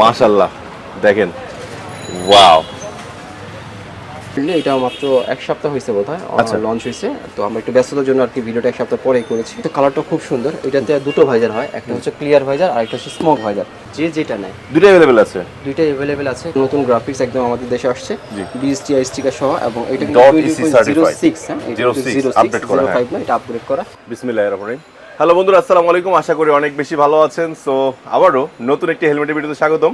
মাশাল্লাহ দেখেন। ওয়াও। এটা মাত্র এক সপ্তাহ হয়েছে বোধ হয় আচ্ছা। লঞ্চ হয়েছে। তো আমরা একটু ব্যস্ততার জন্য আর কি ভিডিওটা এক সপ্তাহ পরেই করেছি। তো কালারটা খুব সুন্দর এটাতে দুটো ভাইজার হয় একটা হচ্ছে ক্লিয়ার ভাইজার আর একটা হচ্ছে স্মোক ভাইজার যে যেটা নেয়। দুটো অ্যাভেলেবেল আছে? দুইটাই অ্যাভেলেবেল আছে। নতুন গ্রাফিক্স একদম আমাদের দেশে আসছে। ডিএসটিআই স্টিকার সহ এবং এটা কিন্তু EC certified। 06 হ্যাঁ? এটা 06 update করা, হ্যাঁ। 05 না এটা আপগ্রেড করা। বিসমিল্লাহির রহমানির রহিম। হ্যালো বন্ধুরা আসসালামু আলাইকুম। আশা করি অনেক বেশি ভালো আছেন। সো আবারও নতুন একটি হেলমেটের ভিডিওতে স্বাগতম।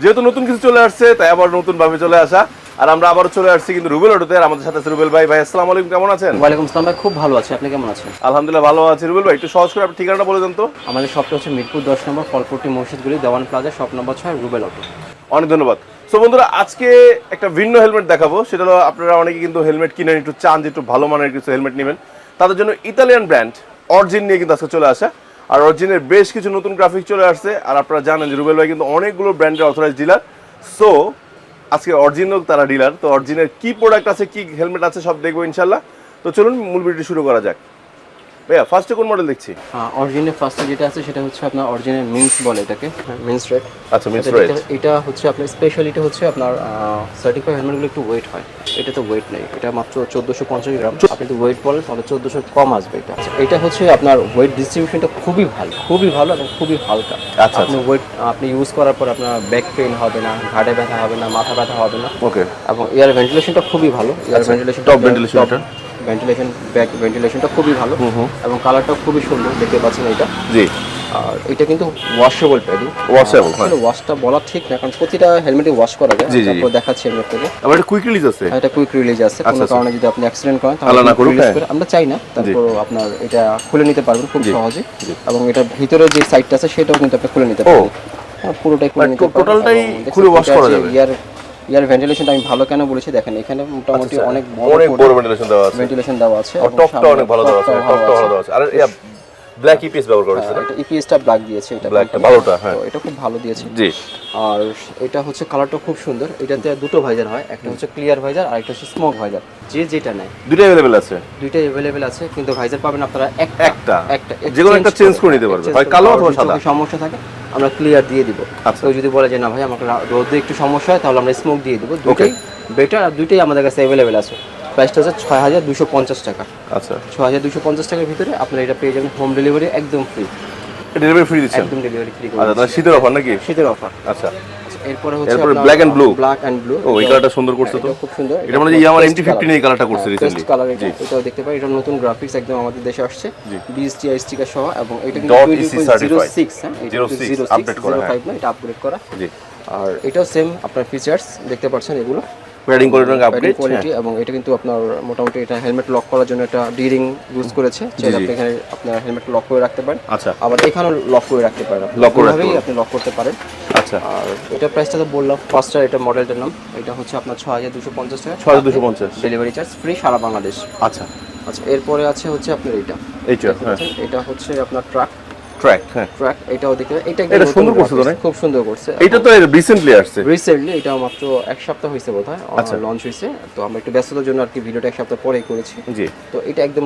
যেহেতু নতুন কিছু চলে আসছে তাই আবার নতুন ভাবে চলে আসা। আর আমরা আবারও চলে আসছি কিন্তু রুবেল অটোতে। আর আমাদের সাথে আছে রুবেল ভাই। ভাই আসসালামু আলাইকুম। কেমন আছেন? ওয়ালাইকুম আসসালাম ভাই। খুব ভালো আছে। আপনি কেমন আছেন? আলহামদুলিল্লাহ ভালো আছি। রুবেল ভাই একটু সহজ করে আপনি ঠিকানাটা বলে দেন তো। আমাদের শপটা হচ্ছে মিরপুর দশ নম্বর ফলপট্টি মসজিদগুলি দেওয়ান প্লাজা শপ নম্বর ছয় রুবেল অটো। অনেক ধন্যবাদ। সো বন্ধুরা আজকে একটা ভিন্ন হেলমেট দেখাবো। সেটা হলো আপনারা অনেকে কিন্তু হেলমেট কিনেন একটু চান যে একটু ভালো মানের কিছু হেলমেট নেবেন। তাদের জন্য ইতালিয়ান ব্র্যান্ড। অরিজিন নিয়ে কিন্তু আজকে চলে আসে। আর অরিজিনের বেশ কিছু নতুন গ্রাফিক চলে আসছে। আর আপনারা জানেন যে রুবেল ভাই কিন্তু অনেকগুলো ব্র্যান্ডের অথরাইজ ডিলার সো আজকে অরিজিনও তারা ডিলার তো অরজিনের কি প্রোডাক্ট আছে, কি হেলমেট আছে, সব দেখব ইনশাল্লাহ। তো চলুন মূল ভিডিও শুরু করা যাক। ভাইয়া ফার্স্টে কোন মডেল দেখছি? হ্যাঁ অরিজিনাল ফার্স্টে যেটা আছে সেটা হচ্ছে আপনার অরিজিনাল মিন্স বলে এটাকে। মিন্স রেড আচ্ছা রাইট দেখতে- এটা হচ্ছে আপনার স্পেশালিটি হচ্ছে আপনার সার্টিফাইড হেলমেটগুলো একটু ওয়েট হয়। এটা তো ওয়েট নেই। এটা মাত্র চোদ্দোশো পঞ্চাশ গ্রাম। আপনি যদি ওয়েট বলেন তাহলে চোদ্দোশো কম আসবে এটা। আচ্ছা, এটা হচ্ছে আপনার ওয়েট ডিস্ট্রিবিউশনটা খুবই ভালো। খুবই ভালো এবং খুবই হালকা। আচ্ছা, আপনি ওয়েট আপনি ইউজ করার পর আপনার ব্যাক পেইন হবে না ঘাড়ে ব্যথা হবে না মাথা ব্যথা হবে না। ওকে এবং এয়ার ভেন্টিলেশনটা খুবই ভালো। এয়ার ভেন্টিলেশন ventilation এটা? ভেন্টিলেশন ব্যাক ভেন্টিলেশনটা খুবই ভালো এবং কালারটাও খুবই সুন্দর দেখতে পাচ্ছেন এটা। জি। আর এটা কিন্তু ওয়াশেবল প্যাডিং ওয়াশেবল হ্যাঁ। ওয়াশটা বলা ঠিক না কারণ প্রতিটা হেলমেটে ওয়াশ করা যায়। তারপর দেখাচ্ছি হেলমেট থেকে আবার একটা কুইক রিলিজ আছে? এটা কুইক রিলিজ আছে। কোনো আচ্ছা। কারণে যদি আপনি অ্যাক্সিডেন্ট করেন তাহলে না release হ্যাঁ। আমরা চাই না। তারপর আপনার এটা খুলে নিতে পারবেন খুব সহজে। এবং এটা ভিতরে যে সাইডটা আছে সেটাও কিন্তু আপনি খুলে নিতে। পারবেন। হ্যাঁ, পুরোটাই খুলে মানে নিতে পারবেন। টোটালটাই খুলে এটা করা যাবে? ইয়ার ইয়ার ভেন্টিলেশনটা আমি ভালো কেন বলেছি? দেখেন এখানে মোটামুটি অনেক বড় অনেক বড় ভেন্টিলেশন দেওয়া আছে। ভেন্টিলেশন দেওয়া আছে টপটা অনেক ভালো দেওয়া আছে। টপটা ভালো দেওয়া আছে। আর ব্ল্যাক ইপিএস ব্যবহার করেছে এটা ইপিএসটা ব্ল্যাক দিয়েছে এটা ব্ল্যাকটা ভালোটা হ্যাঁ। এটা খুব ভালো দিয়েছে। জি। আর এটা হচ্ছে কালারটা খুব সুন্দর। এটাতে দুটো ভাইজার হয় একটা হচ্ছে ক্লিয়ার ভাইজার আর একটা হচ্ছে স্মোক ভাইজার যে যেটা নেয়। দুটো অ্যাভেলেবেল আছে? দুইটাই অ্যাভেলেবেল আছে কিন্তু ভাইজার পাবেন আপনারা একটা। একটা। একটা যে কোনো একটা চেঞ্জ করে নিতে পারবেন হয় কালো অথবা সাদা। যদি সমস্যা থাকে আমরা ক্লিয়ার দিয়ে দিব। আচ্ছা। কেউ যদি বলে যে না ভাই আমাকে রোদে একটু সমস্যা হয় তাহলে আমরা স্মোক দিয়ে দিব। দুটোই বেটার আর দুইটাই আমাদের কাছে অ্যাভেলেবেল আছে। প্রাইসটা হচ্ছে ছয় হাজার দুশো পঞ্চাশ টাকা। আচ্ছা। ছয় হাজার দুশো পঞ্চাশ টাকার ভিতরে আপনারা এটা পেয়ে যাবেন হোম ডেলিভারি একদম ফ্রি ডেলিভারি ফ্রি দিচ্ছেন? একদম ডেলিভারি ফ্রি আচ্ছা তাহলে শীতের অফার নাকি? শীতের অফার আচ্ছা। এরপরে হচ্ছে এরপরে blue? ব্ল্যাক এন্ড ব্লু ও এই কালারটা সুন্দর করছে তো? খুব সুন্দর। এটা মানে ইয়ামার এই কালারটা করছে রিসেন্টলি কালার এটা। এটাও দেখতে পাই এটা নতুন গ্রাফিক্স একদম আমাদের দেশে আসছে। ডিএসটিআই স্টিকার সহ এবং এটা কিন্তু Dot 20.06 EC certified। হ্যাঁ 06 update করা, হ্যাঁ। 05 না এটা আপগ্রেড করা। জি। আর এটাও সেম আপনার ফিচার্স দেখতে পাচ্ছেন এগুলো। প্যাডিং কোয়ালিটি আপগ্রেড কোয়ালিটি এবং এটা কিন্তু আপনার মোটামুটি এটা হেলমেট লক করার জন্য একটা ডিরিং ইউজ করেছে। চাইলে আপনি এখানে আপনার হেলমেট লক করে রাখতে পারেন। আচ্ছা। আবার এখানেও লক করে রাখতে পারেন। Lock করে রাখতে আপনি লক করতে পারেন। আচ্ছা। আর এটা প্রাইসটা তো বললাম ফার্স্টার এটা মডেলটার নাম। এটা হচ্ছে আপনার ছ হাজার দুশো পঞ্চাশ টাকা। ছয় হাজার দুশো পঞ্চাশ। ডেলিভারি চার্জ ফ্রি সারা বাংলাদেশ। আচ্ছা। আচ্ছা এরপরে আছে হচ্ছে আপনার এটা। এইটা হ্যাঁ। এটা হচ্ছে আপনার ট্রাক ট্র্যাক হ্যাঁ। ট্রাক এটাও দেখতে এটা এটা সুন্দর করছে তো, খুব সুন্দর করছে। এইটা তো রিসেন্টলি আসছে। রিসেন্টলি এটা মাত্র এক সপ্তাহ হয়েছে বোধ হয় আচ্ছা। লঞ্চ হয়েছে। তো আমরা একটু ব্যস্ততার জন্য আর কি ভিডিওটা এক সপ্তাহ পরেই করেছি। জি। তো এটা একদম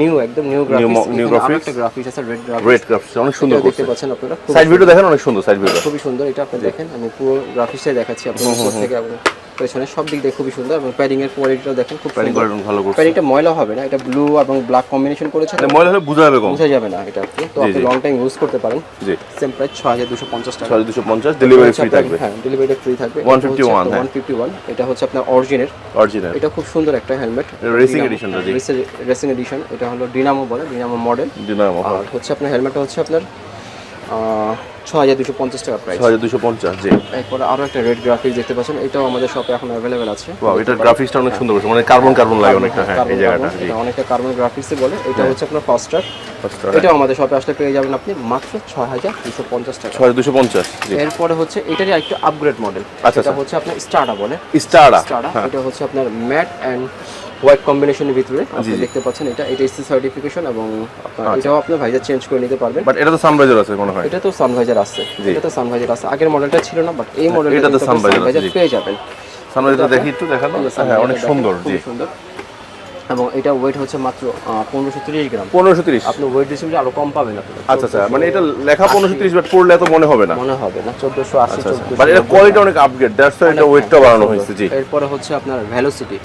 নিউ একদম নিউ গ্রাফিক্স new graphics? একটা গ্রাফিক্স আছে রেড রেড গ্রাফিক্স গ্রাফিক্স অনেক সুন্দর করছে। দেখতে পাচ্ছেন আপনারা। সাইড ভিডিও দেখেন অনেক সুন্দর সাইড ভিডিও খুবই সুন্দর এটা আপনি দেখেন। আমি পুরো গ্রাফিক্সটাই দেখাচ্ছি আপনার থেকে এবং পেছনে সব দিক দিয়ে খুবই সুন্দর এবং প্যাডিং এর কোয়ালিটিটাও দেখেন খুব প্যাডিং কোয়ালিটি ভালো করছে। প্যাডিংটা ময়লা হবে না এটা ব্লু এবং ব্ল্যাক কম্বিনেশন করেছে এটা ময়লা হলে বোঝা যাবে কম। বোঝা যাবে না এটা আপনি তো আপনি লং টাইম ইউজ করতে পারেন। জি। সেম প্রাইস ছ হাজার দুশো পঞ্চাশ টাকা। ছয় দুশো পঞ্চাশ ডেলিভারি ফ্রি থাকবে। হ্যাঁ ডেলিভারি ফ্রি থাকবে। 151, হ্যাঁ। ওয়ান ফিফটি ওয়ান এটা হচ্ছে আপনার অরিজিনের অরিজিনাল এটা খুব সুন্দর একটা হেলমেট রেসিং টা, জি। রেসিং এডিশন এটা হলো ডিনামো বলে ডিনামো মডেল ডিনামো আর হচ্ছে আপনার হেলমেটটা হচ্ছে আপনার ছ হাজার দুশো পঞ্চাশ টাকা প্রাইস ছয় হাজার দুশো পঞ্চাশ জি। এরপরে আরও একটা রেড গ্রাফিক্স দেখতে পাচ্ছেন এটাও আমাদের শপে এখন অ্যাভেলেবেল আছে। ওয়াও এটার গ্রাফিক্সটা অনেক সুন্দর মানে কার্বন কার্বন লাগে অনেকটা হ্যাঁ এই জায়গাটা জি। অনেকটা কার্বন বলে এটা হচ্ছে আপনার ফাস্টার First, এটাও আমাদের শপে আসলে পেয়ে যাবেন আপনি মাত্র ছয় হাজার দুশো পঞ্চাশ টাকা। ছয় হাজার দুশো পঞ্চাশ জি। এরপরে হচ্ছে এটারই একটু আপগ্রেড মডেল এটা। হচ্ছে আপনার স্টার্ডা বলে। স্টারা স্টার্ডা এটা হচ্ছে আপনার ম্যাট অ্যান্ড হোয়াইট কম্বিনেশনের ভিতরে আপনি দেখতে পাচ্ছেন এটা এটা এসি সার্টিফিকেশন এবং আপনার আচ্ছা। এটাও আপনি ভাইজার চেঞ্জ করে নিতে পারবেন। বাট এটা তো সানরাইজার আছে মনে হয়। এটা তো সানভাইজার আছে। এটা তো সানভাইজার আছে। আগের মডেলটা ছিল না বাট এই মডেলটা এটাতে sunvisor আছে, পেয়ে যাবেন। সানরাইজার দেখি একটু দেখানো হ্যাঁ অনেক সুন্দর জি। সুন্দর। এবং এটা ওয়েট হচ্ছে মাত্র পনেরোশো তিরিশ গ্রাম। পনেরোশো তিরিশ। আপনি ওয়েট ডিস্ট্রিবিউশন আরও কম পাবেন আচ্ছা আচ্ছা মানে এটা লেখা পনেরোশো তিরিশ বাট পড়লে এত মনে হবে না। মনে হবে না চোদ্দশো আশি বাট এটা কোয়ালিটি অনেক আপগ্রেড দ্যাটস এটা ওয়েটটা বাড়ানো হয়েছে জি। এরপরে হচ্ছে আপনার ভ্যালোসিটি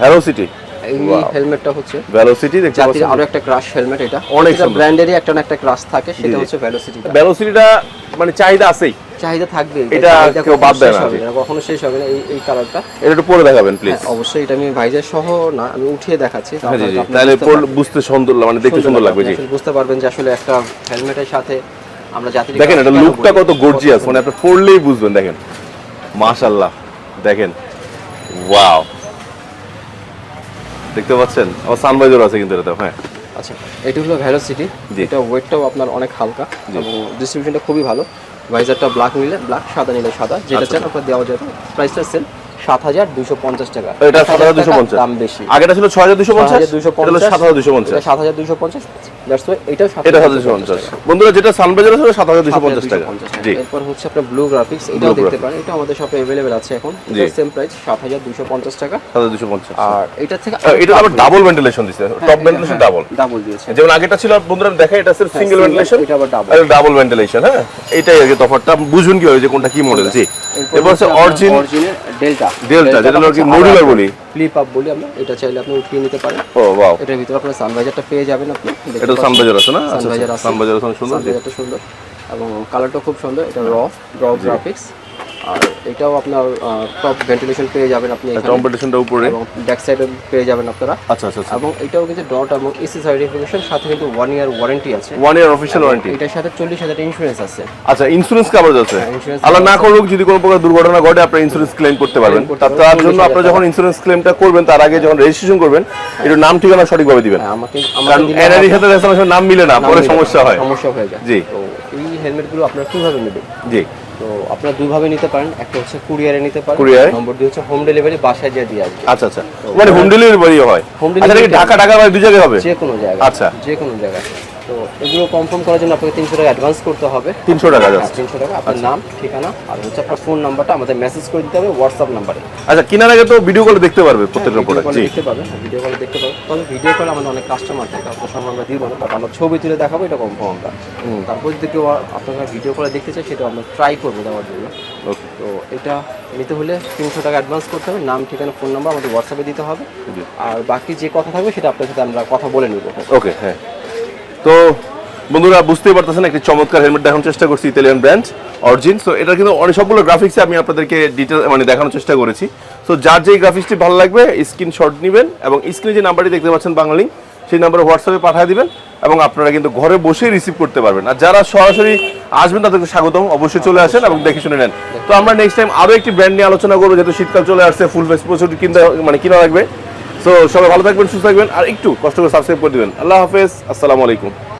হ্যালো সিটি এই হেলমেটটা হচ্ছে ভেলোসিটি দেখতে জাতির পাচ্ছেন আরও একটা ক্রাশ হেলমেট এটা। অনেক সুন্দর। ব্র্যান্ডেরই একটা না একটা ক্রাশ থাকে সেটা। হচ্ছে ভেলোসিটি ভ্যালোসিটিটা মানে চাহিদা আছেই। চাহিদা থাকবে এটা কেউ বাদ দেয় না, কখনো শেষ হবে না এই এই কালারটা এটা একটু পরে দেখাবেন প্লিজ অবশ্যই এটা আমি ভাইজার সহ না আমি উঠিয়ে দেখাচ্ছি হ্যাঁ তাহলে বুঝতে বুঝতে সুন্দর লাগে, মানে দেখতে সুন্দর লাগবে জি। বুঝতে পারবেন যে আসলে একটা হেলমেটের সাথে আমরা জাতির দেখেন এটা লুকটা কত গর্জিয়াস মানে আপনি পড়লেই বুঝবেন দেখেন। মাশাআল্লাহ দেখেন। ওয়াও দেখতে পাচ্ছেন? আমার সানভাইজার আছে কিন্তু এটাতে হ্যাঁ। আচ্ছা এটি হলো ভ্যালোসিটি এটা ওয়েটটাও আপনার অনেক হালকা এবং ডিস্ট্রিবিউশনটা খুবই ভালো। ভাইজারটা ব্ল্যাক নিলে ব্ল্যাক সাদা নিলে সাদা। যেটা আচ্ছা, চান আপনার দেওয়া যাবে প্রাইসটা সেল সাত হাজার দুশো পঞ্চাশ টাকা। এটা সাত হাজার দুশো পঞ্চাশ। দাম বেশি। আগেটা ছিল ছয় হাজার দুশো পঞ্চাশ দুশো সাত হাজার দুশো পঞ্চাশ। সাত হাজার দুশো পঞ্চাশ। এটা বন্ধুরা যেটা সানভাইজার আছে সাত হাজার দুশো পঞ্চাশ টাকা। জি। এরপর হচ্ছে আপনার ব্লু গ্রাফিক্স এটাও দেখতে পারেন এটা আমাদের শপে অ্যাভেলেবেল আছে এখন। সেম প্রাইস সাত হাজার দুশো পঞ্চাশ টাকা। সাত হাজার দুশো পঞ্চাশ। আর এটা থেকে এটা আবার ডাবল ভেন্টিলেশন দিচ্ছে টপ ভেন্টিলেশন ডাবল ডাবল দিয়েছে। যেমন আগেটা ছিল বন্ধুরা দেখে এটা সিঙ্গেল single, ভেন্টিলেশন এটা আবার। আর ডাবল ভেন্টিলেশন হ্যাঁ। এটাই কি তফাৎটা। বুঝুন কি যে কোনটা কি মডেল জি। এরপর হচ্ছে অরিজিন ডেল্টা Delta, যেটা হলো কি modular বলি। ফ্লিপ আপ বলি আমরা এটা চাইলে আপনি উঠিয়ে নিতে পারেন। ও ওয়াও এটার ভিতরে আপনার সানভাইজারটা পেয়ে যাবেন আপনি এটা সানভাইজার আছে না? আচ্ছা সানভাইজার আছে। সানবাজার আছে সুন্দর এটা সানভাইজারটা সুন্দর। এবং কালারটা খুব সুন্দর এটা র র গ্রাফিক্স আর এটাও আপনার টপ ভেন্টিলেশন পেয়ে যাবেন আপনি কম্পিটিশনটা উপরে। এবং ব্যাক সাইডে পেয়ে যাবেন আপনারা। আচ্ছা আচ্ছা আচ্ছা। এবং এটাও কিন্তু ডট এবং এসি সার্টিফিকেশন সাথে কিন্তু ইয়ার ওয়ারেন্টি আছে। ইয়ার ওয়ারেন্টি এটার সাথে চল্লিশ হাজার ইন্স্যুরেন্স আছে। আচ্ছা ইন্স্যুরেন্স কভারেজ আছে? হ্যাঁ, আল্লাহ না করুক যদি কোনো প্রকার দুর্ঘটনা ঘটে ইন্স্যুরেন্স ক্লেম করতে পারবেন। তার জন্য 40,000 আপনারা যখন ইন্স্যুরেন্স ক্লেমটা করবেন তার আগে যখন রেজিস্ট্রেশন করবেন একটু নাম ঠিকানা সঠিকভাবে দিবেন। হ্যাঁ, আমাকে কারণ সাথে রেজিস্ট্রেশন নাম মিলে না পরে সমস্যা হয়। সমস্যা হয়ে যায়। জি। তো এই হেলমেটগুলো আপনারা কীভাবে নেবেন? জি। তো আপনারা দুইভাবে নিতে পারেন। একটা হচ্ছে কুরিয়ারে নিতে পারেন কুরিয়ার নম্বর দুই হচ্ছে হোম ডেলিভারি বাসায় দিয়ে দিয়ে আসবে আচ্ছা আচ্ছা। মানে হোম ডেলিভারি হয়। হোম ডেলিভারি ঢাকা ঢাকা বা দুই জায়গায় হবে? যে কোনো জায়গায় আচ্ছা। যে কোনো জায়গায়। তো এগুলো কনফার্ম করার জন্য আপনাকে তিনশো টাকা অ্যাডভান্স করতে হবে। তিনশো টাকা যাচ্ছে তিনশো টাকা। আপনার নাম ঠিকানা আর হচ্ছে আপনার ফোন নাম্বারটা আমাদের মেসেজ করে দিতে হবে হোয়াটসঅ্যাপ নাম্বারে আচ্ছা কেনার আগে তো ভিডিও কলে দেখতে পারবে প্রত্যেকটা ভিডিও প্রোডাক্ট দেখতে পাবেন ভিডিও কলে দেখতে পাবেন তবে ভিডিও কলে আমাদের অনেক কাস্টমার থাকে আপনার সঙ্গে আমরা দিব না আমরা ছবি তুলে দেখাবো এটা কনফার্ম আমরা। তারপর যদি কেউ আপনারা ভিডিও কলে দেখতে চাই সেটা আমরা ট্রাই করব দেওয়ার জন্য। ওকে তো এটা নিতে হলে তিনশো টাকা অ্যাডভান্স করতে হবে নাম ঠিকানা ফোন নাম্বার আমাদের হোয়াটসঅ্যাপে দিতে হবে। আর বাকি যে কথা থাকবে সেটা আপনার সাথে আমরা কথা বলে নিব। ওকে হ্যাঁ। তো বন্ধুরা বুঝতেই পারতেছেন, একটি চমৎকার হেলমেট দেখানোর চেষ্টা করছি ইতালিয়ান ব্র্যান্ড অরিজিন সো এটা কিন্তু অনেক সবগুলো গ্রাফিক্সে আমি আপনাদেরকে ডিটেল মানে দেখানোর চেষ্টা করেছি। সো যার যেই গ্রাফিক্সটি ভালো লাগবে স্ক্রিনশট নেবেন এবং স্ক্রিনে যে নাম্বারটি দেখতে পাচ্ছেন বাঙালি সেই নাম্বারে হোয়াটসঅ্যাপে পাঠিয়ে দিবেন এবং আপনারা কিন্তু ঘরে বসেই রিসিভ করতে পারবেন। আর যারা সরাসরি আসবেন, তাদেরকে স্বাগতম। অবশ্যই চলে আসেন এবং দেখে শুনে নেন। তো আমরা নেক্সট টাইম আরও একটি ব্র্যান্ড নিয়ে আলোচনা করব, যেহেতু শীতকাল চলে আসছে ফুল ফেস প্রচুর কিনতে মানে কিনা লাগবে। সো সবাই ভালো থাকবেন, সুস্থ থাকবেন, আর একটু কষ্ট করে সাবস্ক্রাইব করে দেবেন। আল্লাহ হাফেজ, আসসালামু আলাইকুম।